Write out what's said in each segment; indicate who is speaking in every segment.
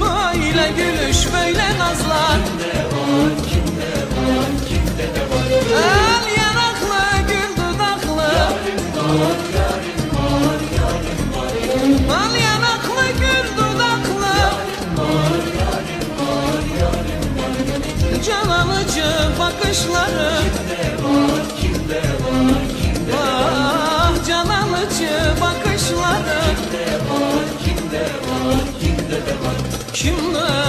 Speaker 1: Böyle gülüş böyle nazlar Kimde var kimde var kimde var El yanaklı gül dudaklı Yarim var yarim var yarim var Al yanaklı gül dudaklı Yarim var yarim var yarim var Can alıcı bakışları Kimde var kimde var kimde var Ah can alıcı bakışları Kimler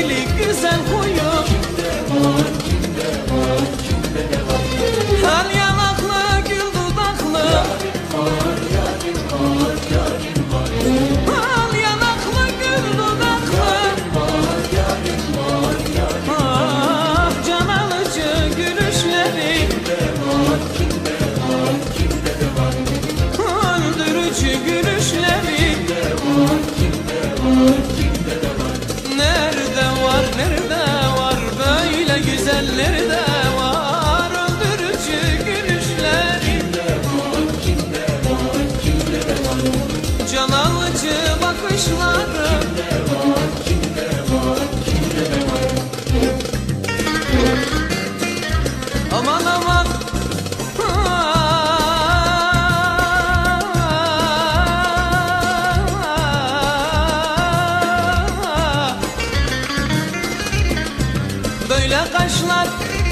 Speaker 1: dili güzel God.